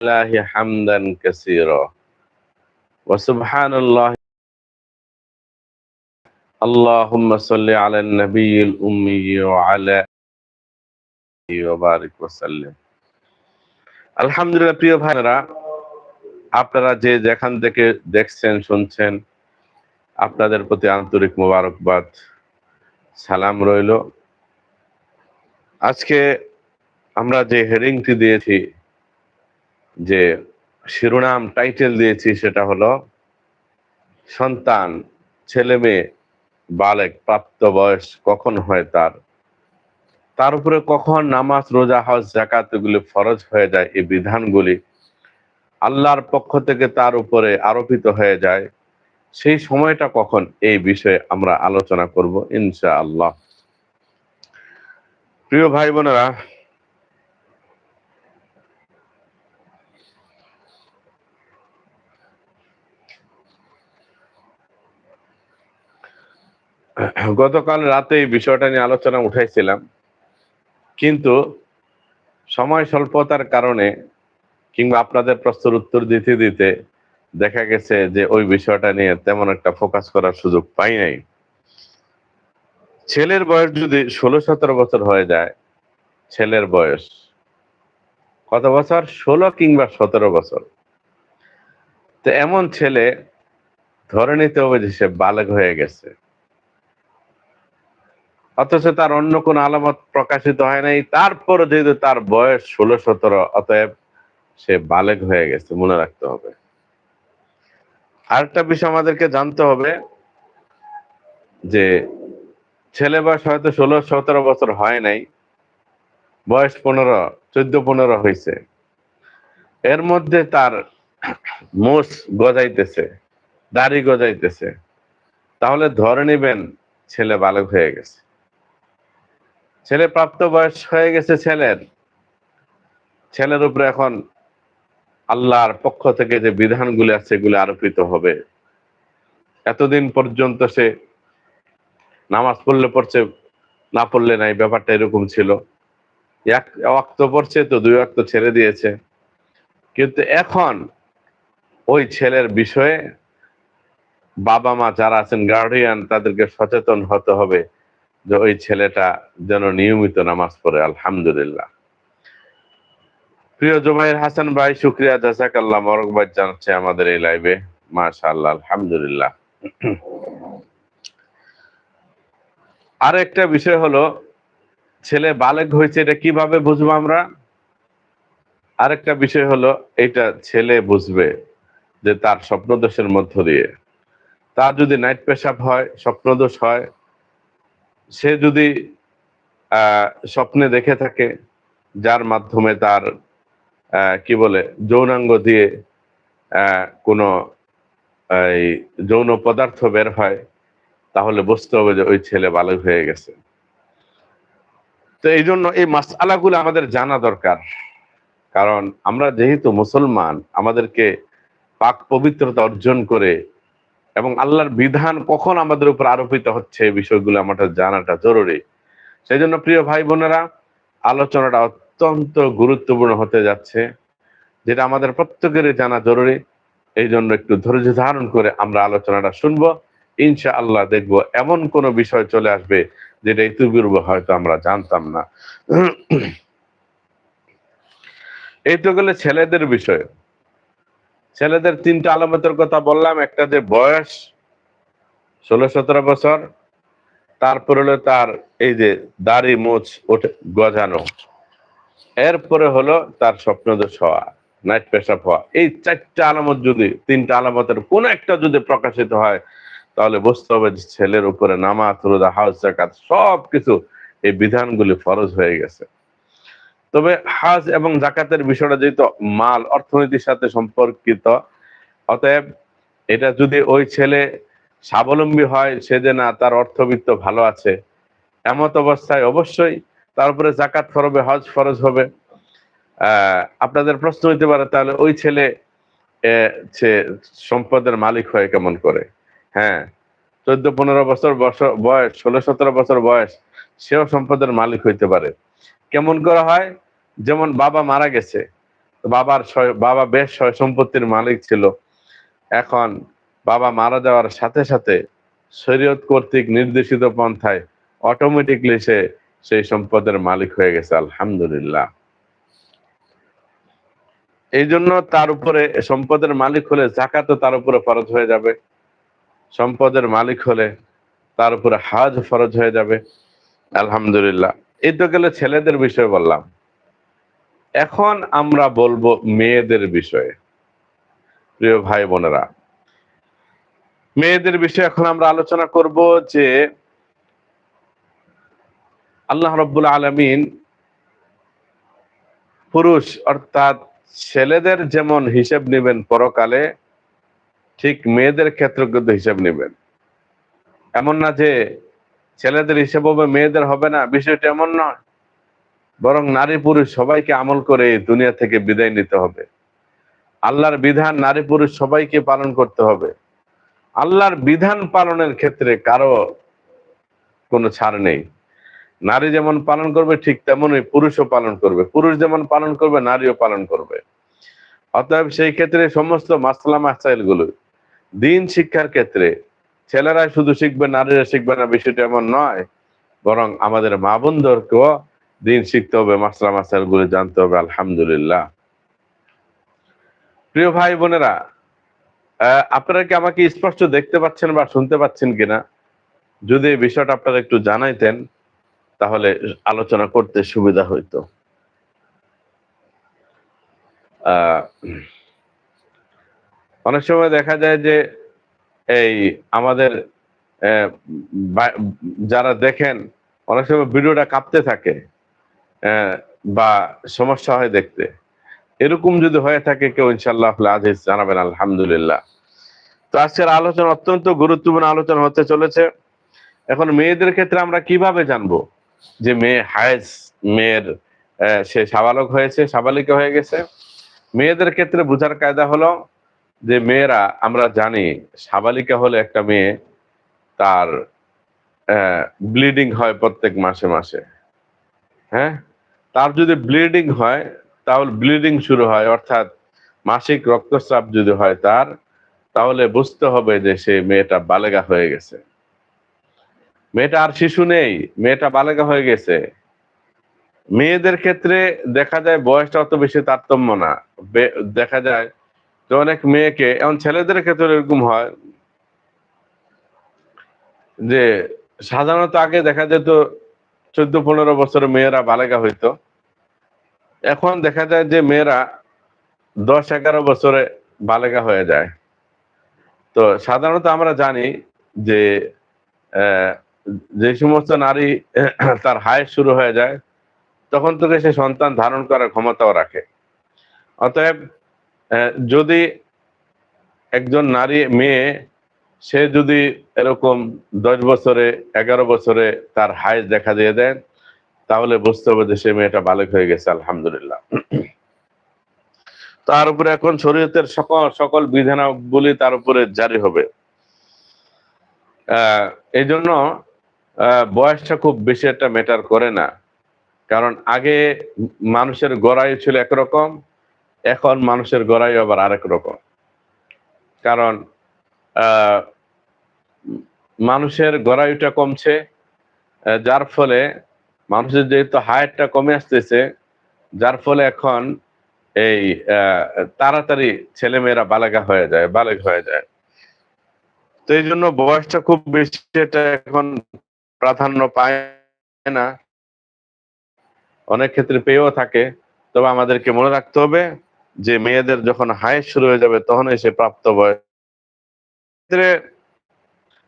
الله حمدا كثيرا وسبحان الله اللهم صل على النبي الأمي وعلى آله وبارك وسلم আলহামদুলিল্লাহ প্রিয় ভাইরা আপনারা যে যেখান থেকে দেখছেন শুনছেন আপনাদের প্রতি আন্তরিক মোবারকবাদ সালাম রইল আজকে আমরা যে হেডিংটি দিয়েছি যে শিরোনাম টাইটেল দিয়েছি সেটা হলো, সন্তান, ছেলে মেয়ে, বালেক, প্রাপ্ত বয়স কখন হয় তার? তার উপরে কখন নামাজ, রোজা, হজ জাকাত এগুলি ফরজ হয়ে যায় এই বিধানগুলি? আল্লাহর পক্ষ থেকে তার উপরে আরোপিত হয়ে যায়। সেই সময়টা কখন? এই বিষয়ে আমরা আলোচনা করব ইনশা আল্লাহ প্রিয় ভাই বোনেরা গতকাল রাতে এই বিষয়টা নিয়ে আলোচনা উঠাইছিলাম। কিন্তু সময় স্বল্পতার কারণে কিংবা আপনাদের প্রশ্নের উত্তর দিতে দিতে দেখা গেছে যে ওই বিষয়টা নিয়ে তেমন একটা ফোকাস করার সুযোগ পাই নাই। ছেলের বয়স যদি ষোলো সতেরো বছর হয়ে যায়, ছেলের বয়স কত বছর? ষোলো কিংবা সতেরো বছর। তো এমন ছেলে ধরে নিতে হবে যে সে বালক হয়ে গেছে। অথচ তার অন্য কোন আলামত প্রকাশিত হয় নাই। তারপর যেহেতু তার বয়স ষোলো, সতেরো, অতএব সে বালেক হয়ে গেছে, মনে রাখতে হবে। আরেকটা বিষয় আমাদেরকে জানতে হবে যে ছেলে বয়স হয়তো ষোলো, সতেরো বছর হয় নাই, বয়স পনেরো, চোদ্দ, পনেরো হয়েছে। এর মধ্যে তার মোষ গজাইতেছে, দাড়ি গজাইতেছে। তাহলে ধরে নিবেন ছেলে বালক হয়ে গেছে। ছেলে প্রাপ্ত বয়স হয়ে গেছে ছেলের। ছেলের উপরে এখন আল্লাহর পক্ষ থেকে যে বিধানগুলি আছে সেগুলি আরোপিত হবে। এতদিন পর্যন্ত সে নামাজ পড়লে পড়ছে, না পড়লে নাই, ব্যাপারটা এরকম ছিল। এক অক্ত পড়ছে তো দুই অক্ত ছেড়ে দিয়েছে। কিন্তু এখন ওই ছেলের বিষয়ে বাবা মা যারা আছেন গার্ডিয়ান তাদেরকে সচেতন হতে হবে। যে ওই ছেলেটা যেন নিয়মিত নামাজ পড়ে, আলহামদুলিল্লাহ। প্রিয় জুবাইর হাসান ভাই, শুক্রিয়া জাসাক আল্লাহ মরকবাদ জানাচ্ছে আমাদের এই লাইভে। মাশা আল্লাহ আলহামদুলিল্লাহ। আর একটা বিষয় হলো, ছেলে বালেক হয়েছে, এটা কীভাবে বুঝব আমরা? আরেকটা বিষয় হলো, এটা ছেলে বুঝবে যে তার স্বপ্নদোষের মধ্য দিয়ে। তার যদি নাইট পেশাব হয়, স্বপ্নদোষ হয় সে যদি স্বপ্নে দেখে থাকে, যার মাধ্যমে তার কি বলে, যৌনাঙ্গ দিয়ে কোনো এই যৌন পদার্থ বের হয়, তাহলে বুঝতে হবে যে ওই ছেলে বালক হয়ে গেছে। তো এই জন্য এই মাসালাগুলো আমাদের জানা দরকার। কারণ আমরা যেহেতু মুসলমান, আমাদেরকে পাক পবিত্রতা অর্জন করে এবং আল্লাহর বিধান কখন আমাদের উপর আরোপিত হচ্ছে এই বিষয়গুলো আমাদের জানাটা জরুরি। সেই জন্য প্রিয় ভাই বোনেরা, আলোচনাটা অত্যন্ত গুরুত্বপূর্ণ হতে যাচ্ছে, যেটা আমাদের প্রত্যেকেরই জানা জরুরি। এই জন্য একটু ধৈর্য ধারণ করে আমরা আলোচনাটা শুনব। ইনশা আল্লাহ দেখব এমন কোন বিষয় চলে আসবে যেটা ইতিপূর্বে হয়তো আমরা জানতাম না। এই তো গেলে ছেলেদের বিষয়। ছেলেদের তিনটা আলামতের কথা বললাম, একটা যে বয়স, ষোলো, সতেরো বছর, তারপর হলো তার এই যে দাড়ি মোচ ওঠে, গজানো। এরপরে হলো তার স্বপ্নদোষ হওয়া, নাইট পেশাব হওয়া। এই চারটা আলামত যদি, তিনটা আলামতের কোন একটা যদি প্রকাশিত হয়, তাহলে বুঝতে হবে যে ছেলের উপরে নামাজ, রোজা হাউস জাকাত সব কিছু এই বিধানগুলি ফরজ হয়ে গেছে। তবে হাজ এবং জাকাতের বিষয়টা যেহেতু মাল, অর্থনীতির সাথে সম্পর্কিত, অতএব এটা যদি ওই ছেলে স্বাবলম্বী হয়, সে যে না, তার অর্থবিত্ত ভালো আছে, এমত অবস্থায় অবশ্যই তারপরে জাকাত ফরবে, হজ ফরজ হবে। আপনাদের প্রশ্ন হইতে পারে, তাহলে ওই ছেলে সে সম্পদের মালিক হয় কেমন করে? হ্যাঁ চোদ্দ পনেরো বছর বয়স, ষোলো সতেরো বছর বয়স, সেও সম্পদের মালিক হইতে পারে। কেমন করা হয়? যেমন বাবা মারা গেছে বাবার বাবা বেশ সয় সম্পত্তির মালিক ছিল। এখন বাবা মারা যাওয়ার সাথে সাথে শরীয়ত কর্তৃক নির্দেশিত পন্থায় অটোমেটিকলি সে সেই সম্পদের মালিক হয়ে গেছে, আলহামদুলিল্লাহ। এই জন্য তার উপরে সম্পদের মালিক হলে জাকাতও তার উপরে ফরজ হয়ে যাবে। সম্পদের মালিক হলে তার উপরে হাজ ফরজ হয়ে যাবে, আলহামদুলিল্লাহ। এই তো গেলে ছেলেদের বিষয় বললাম। এখন আমরা বলব মেয়েদের বিষয়ে। প্রিয় ভাই বোনেরা, মেয়েদের বিষয়ে এখন আমরা আলোচনা করব যে আল্লাহ রব্বুল আলমিন পুরুষ অর্থাৎ ছেলেদের যেমন হিসেব নেবেন পরকালে, ঠিক মেয়েদের ক্ষেত্রে কিন্তু হিসেব নেবেন। এমন না যে ছেলেদের হিসেব হবে মেয়েদের হবে না, বিষয়টা এমন নয়। বরং নারী পুরুষ সবাইকে আমল করে দুনিয়া থেকে বিদায় নিতে হবে। আল্লাহর বিধান নারী পুরুষ সবাইকে পালন করতে হবে। আল্লাহর বিধান পালনের ক্ষেত্রে কারও কোনো ছাড় নেই। নারী যেমন পালন করবে, ঠিক তেমনই পুরুষও পালন করবে। পুরুষ যেমন পালন করবে, নারীও পালন করবে। অতএব সেই ক্ষেত্রে সমস্ত মাসলা মাসাইলগুলো দিন শিক্ষার ক্ষেত্রে ছেলেরা শুধু শিখবে, নারীরা শিখবে না, বিষয়টা এমন নয়। বরং আমাদের মা বোনদেরকেও দিন শিখতে হবে, মাসলা মাসাইলগুলো জানতে হবে, আলহামদুলিল্লাহ। প্রিয় ভাই বোনেরা আপনারা কি আমাকে স্পষ্ট দেখতে পাচ্ছেন বা শুনতে পাচ্ছেন কিনা? যদি এই বিষয়টা আপনারা একটু জানাইতেন, তাহলে আলোচনা করতে সুবিধা হইতো। অনেক সময় দেখা যায় যে এই আমাদের যারা দেখেন, অনেক সময় ভিডিওটা কাঁপতে থাকে বা সমস্যা হয় দেখতে। এরকম যদি হয়ে থাকে কেউ ইনশাল্লাহ আজিজ জানাবেন, আলহামদুলিল্লাহ। তো আজকের আলোচনা অত্যন্ত গুরুত্বপূর্ণ আলোচনা হতে চলেছে। এখন মেয়েদের ক্ষেত্রে আমরা কীভাবে জানব যে মেয়ে হায়েজ, মেয়ের সে সাবালক হয়েছে, সাবালিকা হয়ে গেছে? মেয়েদের ক্ষেত্রে বোঝার কায়দা হলো যে মেয়েরা, আমরা জানি সাবালিকা হলে একটা মেয়ে তার ব্লিডিং হয় প্রত্যেক মাসে মাসে। হ্যাঁ? তার যদি ব্লিডিং হয়, তাহলে ব্লিডিং শুরু হয়, অর্থাৎ মাসিক রক্তস্রাব যদি হয় তার, তাহলে বুঝতে হবে যে সে মেয়েটা বালেগা হয়ে গেছে। মেয়েটা আর শিশু নেই, মেয়েটা বালেগা হয়ে গেছে। মেয়েদের ক্ষেত্রে দেখা যায় বয়সটা অত বেশি তারতম্য না। দেখা যায় যে অনেক মেয়েকে এমন ছেলেদের ক্ষেত্রে এরকম হয় যে সাধারণত আগে দেখা যেত চোদ্দ পনেরো বছরের মেয়েরা বালেগা হইতো। এখন দেখা যায় যে মেয়েরা দশ এগারো বছরে বালেগা হয়ে যায়। তো সাধারণত আমরা জানি যে যে সমস্ত নারী তার হায় শুরু হয়ে যায়, তখন থেকে সে সন্তান ধারণ করার ক্ষমতাও রাখে। অতএব যদি একজন নারী, মেয়ে, সে যদি এরকম দশ বছরে, এগারো বছরে তার হাইজ দেখা দিয়ে দেন, তাহলে বুঝতে হবে যে সে মেয়েটা বালক হয়ে গেছে, আলহামদুলিল্লাহ। তার উপরে এখন শরীয়তের সকল সকল বিধানাবলী তার উপরে জারি হবে। এই জন্য বয়সটা খুব বেশি একটা ম্যাটার করে না। কারণ আগে মানুষের গড়াই ছিল একরকম এখন মানুষের গড়াই আবার আরেক রকম। কারণ মানুষের গড়াইটা কমছে যার ফলে মানুষের যেহেতু হাইটটা কমে আসতেছে, যার ফলে এখন এই তাড়াতাড়ি ছেলেমেয়েরা বালেগা হয়ে যায়, বালেগ হয়ে যায়। তো এই জন্য বয়সটা খুব বেশি, এটা এখন প্রাধান্য পায় না। অনেক ক্ষেত্রে পেয়েও থাকে, তবে আমাদেরকে মনে রাখতে হবে যে মেয়েদের যখন হাইট শুরু হয়ে যাবে তখন এসে প্রাপ্ত বয়স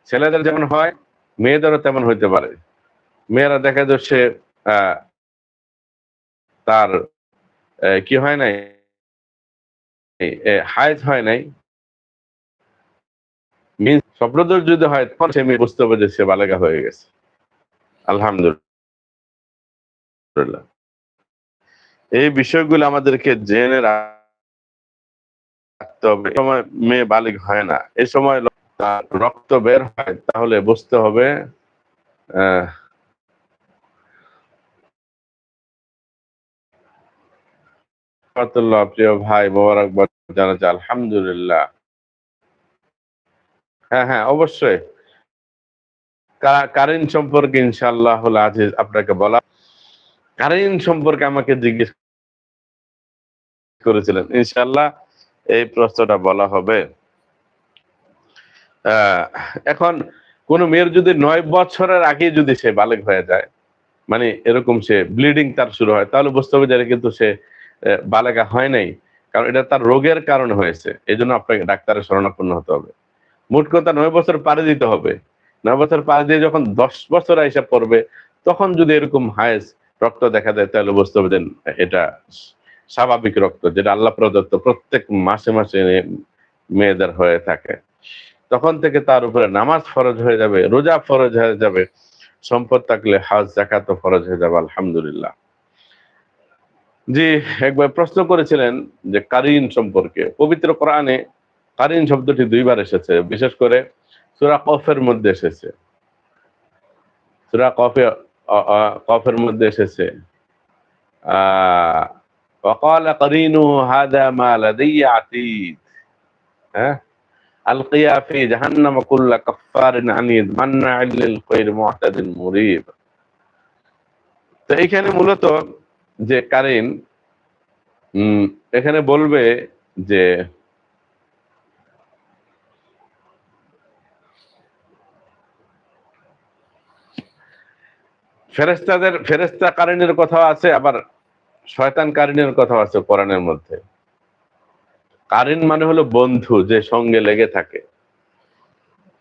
ছেলেদের যেমন হয়, মেয়েদেরও তেমন হইতে পারে। মেয়েরা দেখা যাচ্ছে তার কি হয় নাই? হাইজ হয় নাই। স্বপ্নদোষ যদি হয়, তখন সে মেয়ে বুঝতে হবে যে সে বালেগা হয়ে গেছে। আলহামদুলিল্লাহ এই বিষয়গুলো আমাদেরকে জেনে রাখতে হবে। সময় মেয়ে বালিক হয় না। এ সময় রক্ত বের হয়, তাহলে বুঝতে হবে প্রিয় ভাই মোবারকবাদ জানাচ্ছি, আলহামদুলিল্লাহ। হ্যাঁ হ্যাঁ অবশ্যই। কা- কারিন সম্পর্কে ইনশাআল্লাহ আজিজ আপনাকে বলা কারিন সম্পর্কে আমাকে জিজ্ঞেস করেছিলেন। ইনশাআল্লাহ এই প্রশ্নটা বলা হবে। এখন কোন মেয়ের যদি নয় বছরের আগে যদি সে বালেক হয়ে যায় মানে এরকম সে ব্লিডিং তার শুরু হয়, তাহলে বুঝতে হবে যে কিন্তু সে বালেকা হয় নাই, কারণ এটা তার রোগের কারণে হয়েছে এই জন্য আপনাকে ডাক্তারের শরণাপন্ন হতে হবে। মোট কথা নয় বছর পাড়ি দিতে হবে। নয় বছর পাড়ি দিয়ে যখন দশ বছর এসে পড়বে, তখন যদি এরকম হায়েস রক্ত দেখা দেয় তাহলে বুঝতে হবে এটা স্বাভাবিক রক্ত, যেটা আল্লাহ প্রদত্ত প্রত্যেক মাসে মাসে মেয়েদের হয়ে থাকে। তখন থেকে তার উপরে নামাজ ফরজ হয়ে যাবে, রোজা ফরজ হয়ে যাবে, সম্পদ থাকলে হাজ জাকাত ফরজ হয়ে যাবে, আলহামদুলিল্লাহ। জি, একবার প্রশ্ন করেছিলেন যে কারিন সম্পর্কে, পবিত্র কোরআনে কারিন শব্দটি দুইবার এসেছে, বিশেষ করে সুরা কফের মধ্যে এসেছে। সুরা কফে কফের মধ্যে এসেছে। আহ وقال قرينه هذا ما لدي عتيد ها القيا في جهنم كل كفار عنيد مناع للخير معتد مريب তো এখানে মূলত যে কারিন উম, এখানে বলবে যে ফেরেস্তাদের ফেরেস্তা কারিনের কথা আছে আবার শয়তান কারিনের কথা আছে কোরআনের মধ্যে। কারিন মানে হলো বন্ধু যে সঙ্গে লেগে থাকে।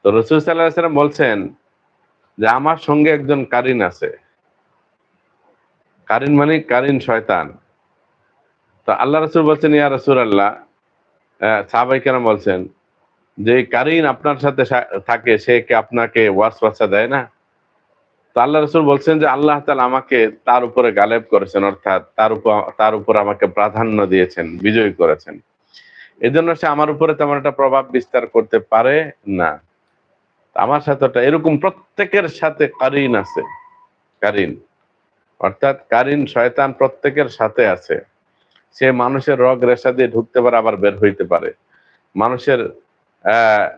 তো রসুল সাল্লাহ সাল্লাম বলছেন যে, আমার সঙ্গে একজন কারিন আছে। কারিন মানে কারিন শয়তান। তো আল্লাহ রসুল বলছেন, ইয়া রসুল আল্লাহ সাহাবাই কেন বলছেন যে কারিন আপনার সাথে থাকে, সে কি আপনাকে ওয়াস ওয়াসা দেয় না? তো আল্লাহ রসুল বলছেন যে আল্লাহ তাআলা আমাকে তার উপরে গালেব করেছেন, অর্থাৎ তার উপর তার উপর আমাকে প্রাধান্য দিয়েছেন, বিজয়ী করেছেন। এই জন্য সে আমার উপরে তেমন একটা প্রভাব বিস্তার করতে পারে না। আমার সাথে এরকম প্রত্যেকের সাথে কারিন আছে, কারিন। অর্থাৎ কারিন শয়তান প্রত্যেকের সাথে আছে। সে মানুষের রগ রেশা দিয়ে ঢুকতে পারে, আবার বের হইতে পারে। মানুষের, আহ,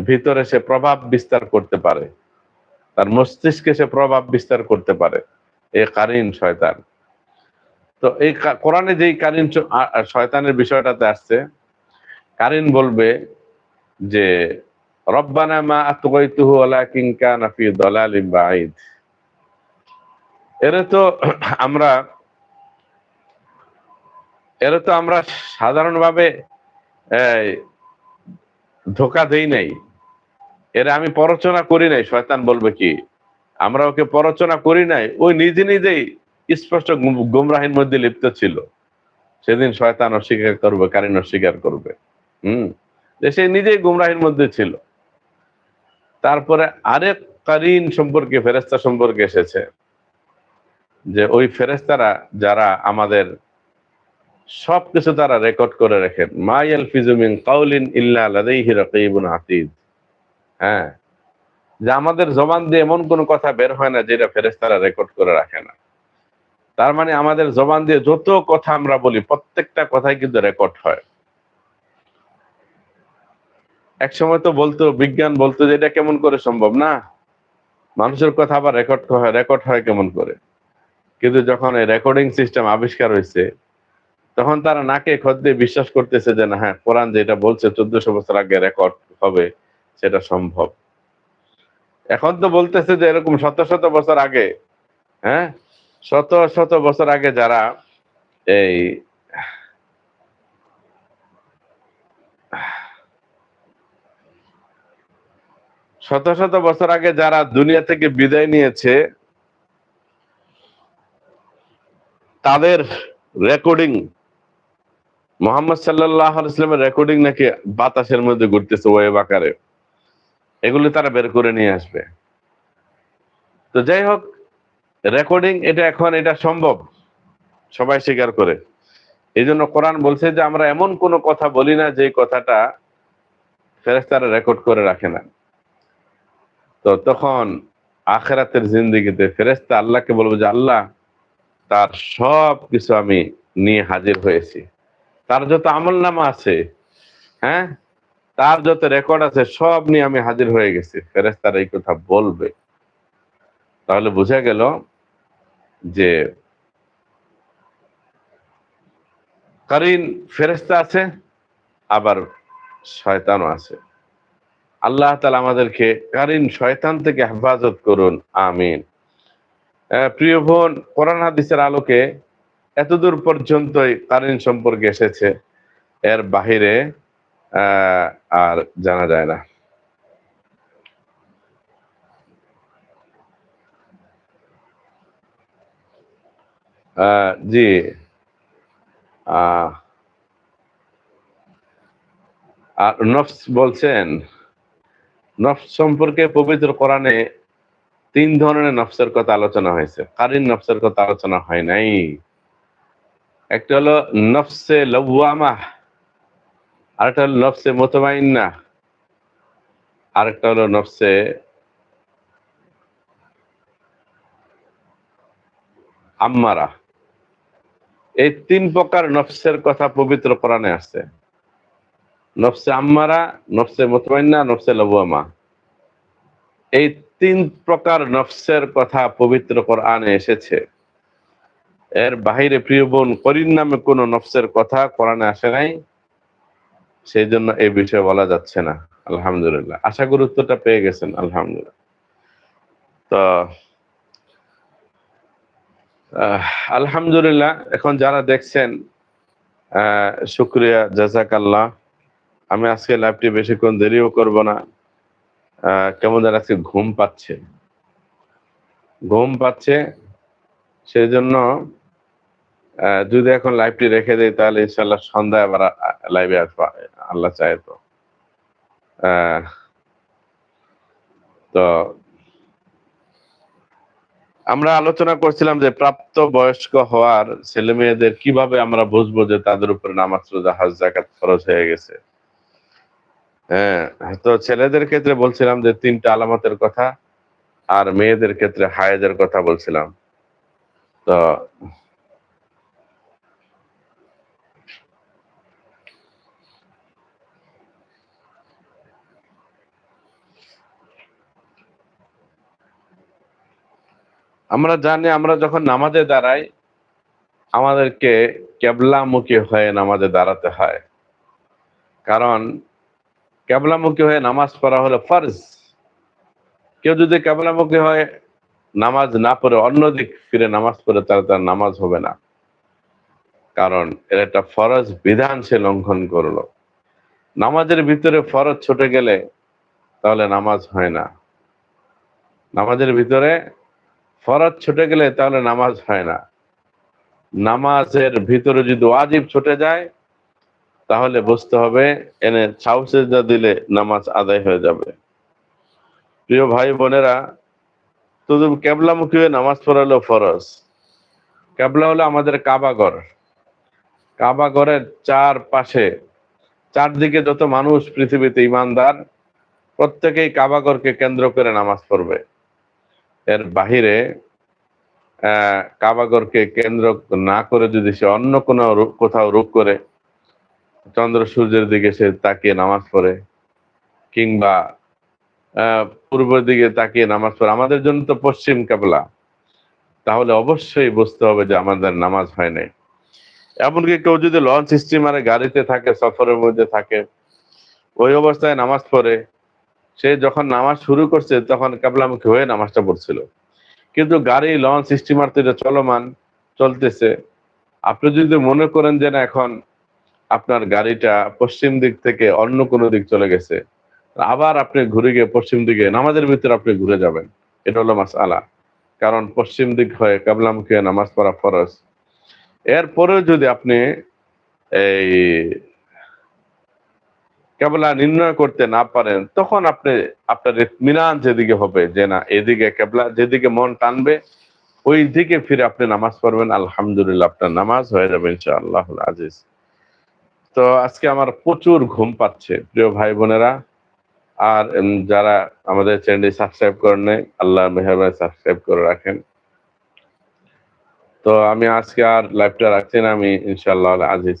ভিতরে সে প্রভাব বিস্তার করতে পারে। তার মস্তিষ্কে সে প্রভাব বিস্তার করতে পারে। এই কারিন শয়তান। তো এই কোরআনে যেই কারিন শয়তানের বিষয়টাতে আসছে, কারিন বলবে যে, রব্বানা মা আতগাইতুহু ওয়ালাকিন কানা ফি দালালিন বাঈদ। এর তো আমরা, এর তো আমরা সাধারণভাবে ধোকা দেই নাই। এর আমি পরচনা করি নাই, শয়তান বলবে কি? আমরা ওকে পরচনা করি নাই, ওই নিজে নিজেই স্পষ্ট গুম- গুমরাহির মধ্যে লিপ্ত ছিল। সেদিন শয়তান অস্বীকার করবে, কারিন অস্বীকার করবে। হম? সে নিজেই গুমরাহির মধ্যে ছিল। তারপরে আরেক কারিন সম্পর্কে ফেরেস্তা সম্পর্কে এসেছে যে ওই ফেরেস্তারা যারা আমাদের সবকিছু তারা রেকর্ড করে রাখেন। মাইয়াল ফিজুমিন কাউলিন ইল্লা লাদাইহি রাকিবুন আতীদ। হ্যাঁ। যে আমাদের জবান দিয়ে এমন কোন কথা বের হয় না যেটা ফেরেস্তারা রেকর্ড করে রাখে না। তার মানে আমাদের জবান দিয়ে যত কথা আমরা বলি, প্রত্যেকটা কথাই কিন্তু রেকর্ড হয়। এক সময় তো বলতো, বিজ্ঞান বলতো যে এটা কেমন করে সম্ভব, না? মানুষের কথা আবার রেকর্ড হয় রেকর্ড হয় কেমন করে? কিন্তু যখন এই রেকর্ডিং সিস্টেম আবিষ্কার হয়েছে, তখন তারা নাকে খত দিয়ে বিশ্বাস করতেছে যে না হ্যাঁ কোরআন যেটা বলছে, চোদ্দশো বছর আগে রেকর্ড হবে। সেটা সম্ভব। এখন তো বলতেছে যে এরকম শত শত বছর আগে হ্যাঁ? শত শত বছর আগে যারা এই শত শত বছর আগে যারা দুনিয়া থেকে বিদায় নিয়েছে, তাদের রেকর্ডিং মোহাম্মদ সাল্লাহ ইসলামের রেকর্ডিং নাকি বাতাসের মধ্যে ঘুরতেছে ওয়েব আকারে। এগুলি তারা বের করে নিয়ে আসবে। তো যাই হোক রেকর্ডিং এটা এখন এটা সম্ভব, সবাই স্বীকার করে। এই জন্য কোরআন বলছে যে আমরা এমন কোনো কথা বলি না যে কথাটা ফেরেস্তারা রেকর্ড করে রাখে না। তো তখন আখেরাতের জিন্দিগিতে ফেরেস্তা আল্লাহকে বলব যে, আল্লাহ, তার সব কিছু আমি নিয়ে হাজির হয়েছি। তার যত আমল নামা আছে হ্যাঁ তার যত রেকর্ড আছে, সব নিয়ে আমি হাজির হয়ে গেছি। ফেরেস্তারা এই কথা বলবে। তাহলে বোঝা গেল যে কারিন ফেরেস্তা আছে, আবার শয়তানও আছে। আল্লাহ তালা আমাদেরকে কারিন শয়তান থেকে হেফাজত করুন, আমিন। প্রিয় বোন, কোরআন হাদিসের আলোকে এতদূর পর্যন্তই কারিন সম্পর্কে এসেছে। এর বাহিরে আর জানা যায় না। জি। আর নফস বলছেন, নফস সম্পর্কে পবিত্র কোরআনে তিন ধরনের নফসের কথা আলোচনা হয়েছে। কারিন নফসের কথা আলোচনা হয় নাই। একটা হলো নফসে লওয়ামা আরেকটা হলো নফসে মোতমাইন্না আরেকটা হলো নফসে আম্মারা। এই তিন প্রকার নফসের কথা পবিত্র কোরআনে আছে। নফসে আম্মারা, নফসে মোতমাইন্না নফসে লওয়ামা এই তিন প্রকার নফসের কথা পবিত্র কোরআনে এসেছে। এর বাহিরে প্রিয় বোন করিন নামে কোন নফসের কথা কোরআনে আসে নাই। সেই জন্য এই বিষয়ে বলা যাচ্ছে না, আলহামদুলিল্লাহ। আশা উত্তরটা পেয়ে গেছেন, আলহামদুলিল্লাহ। তো আলহামদুলিল্লাহ, এখন যারা দেখছেন শুক্রিয়া জাজাক আল্লাহ আমি আজকে লাইভটি বেশিক্ষণ দেরিও করব না। কেমন যেন আজকে ঘুম পাচ্ছে। ঘুম পাচ্ছে সেই জন্য যদি এখন লাইভটি রেখে দেয় তাহলে ইনশাল্লাহ সন্ধ্যায় আবার লাইভে আসবা আল্লাহ চায় তো। তো আমরা আলোচনা করছিলাম যে প্রাপ্ত বয়স্ক হওয়ার ছেলে মেয়েদের কীভাবে আমরা বুঝব যে তাদের উপরে নামাজ, রোজা, হাজ জাকাত খরচ হয়ে গেছে। হ্যাঁ তো ছেলেদের ক্ষেত্রে বলছিলাম যে তিনটা আলামতের কথা, আর মেয়েদের ক্ষেত্রে হায়েজের কথা বলছিলাম। তো আমরা জানি আমরা যখন নামাজে দাঁড়াই, আমাদেরকে কেবলামুখী হয়ে নামাজে দাঁড়াতে হয়। কারণ কেবলামুখী হয়ে নামাজ পড়া হলো ফরজ। কেউ যদি কেবলামুখী হয়ে নামাজ না পড়ে অন্যদিক ফিরে নামাজ পড়ে, তাহলে তার নামাজ হবে না। কারণ এর একটা ফরজ বিধান সে লঙ্ঘন করল। নামাজের ভিতরে ফরজ ছুটে গেলে তাহলে নামাজ হয় না। নামাজের ভিতরে ফরজ ছুটে গেলে তাহলে নামাজ হয় না। নামাজের ভিতরে যদি ওয়াজিব ছুটে যায়, তাহলে বুঝতে হবে এনে ছাউসেজা দিলে নামাজ আদায় হয়ে যাবে। প্রিয় ভাই বোনেরা শুধু কেবলামুখী হয়ে নামাজ পড়া হলো ফরজ। কেবলা হলো আমাদের কাবাগর কাবাগরের চার পাশে চারদিকে যত মানুষ পৃথিবীতে ইমানদার, প্রত্যেকেই কাবাগরকে কেন্দ্র করে নামাজ পড়বে। এর বাহিরে কাবাগরকে কেন্দ্র না করে যদি সে অন্য কোনো কোথাও রূপ করে, চন্দ্র সূর্যের দিকে সে তাকিয়ে নামাজ পড়ে কিংবা পূর্বের দিকে তাকিয়ে নামাজ পড়ে, আমাদের জন্য তো পশ্চিম কাবলা। তাহলে অবশ্যই বুঝতে হবে যে আমাদের নামাজ হয় নাই। এমনকি কেউ যদি লঞ্চ স্টিমারে গাড়িতে থাকে, সফরের মধ্যে থাকে, ওই অবস্থায় নামাজ পড়ে সে যখন নামাজ শুরু করছে, তখন কাবলামুখী হয়ে নামাজটা পড়ছিল। কিন্তু গাড়ি লঞ্চ স্টিমার তো এটা চলমান চলতেছে। আপনি যদি মনে করেন যে না, এখন আপনার গাড়িটা পশ্চিম দিক থেকে অন্য কোনো দিক চলে গেছে, আবার আপনি ঘুরে গিয়ে পশ্চিম দিকে, নামাজের ভিতরে আপনি ঘুরে যাবেন। এটা হলো মাস আলা কারণ পশ্চিম দিক হয়ে কাবলামুখী নামাজ পড়া ফরজ। এরপরেও যদি আপনি এই কেবলা নির্ণয় করতে না পারেন, তখন আপনি, আপনার ইতমিনান যেদিকে হবে, যে না, এদিকে কেবলা, যেদিকে মন টানবে ওই দিকে ফিরে আপনি নামাজ পড়বেন। আলহামদুলিল্লাহ, আপনার নামাজ হয়ে যাবে ইনশাআল্লাহ আজিজ। তো আজকে আমার প্রচুর ঘুম পাচ্ছে, প্রিয় ভাই বোনেরা। আর যারা আমাদের চ্যানেলটি সাবস্ক্রাইব করেন নাই আল্লাহ মেহরবানি সাবস্ক্রাইব করে রাখেন। তো আমি আজকে আর লাইভটা রাখছি না, আমি ইনশাআল্লাহ আজিজ।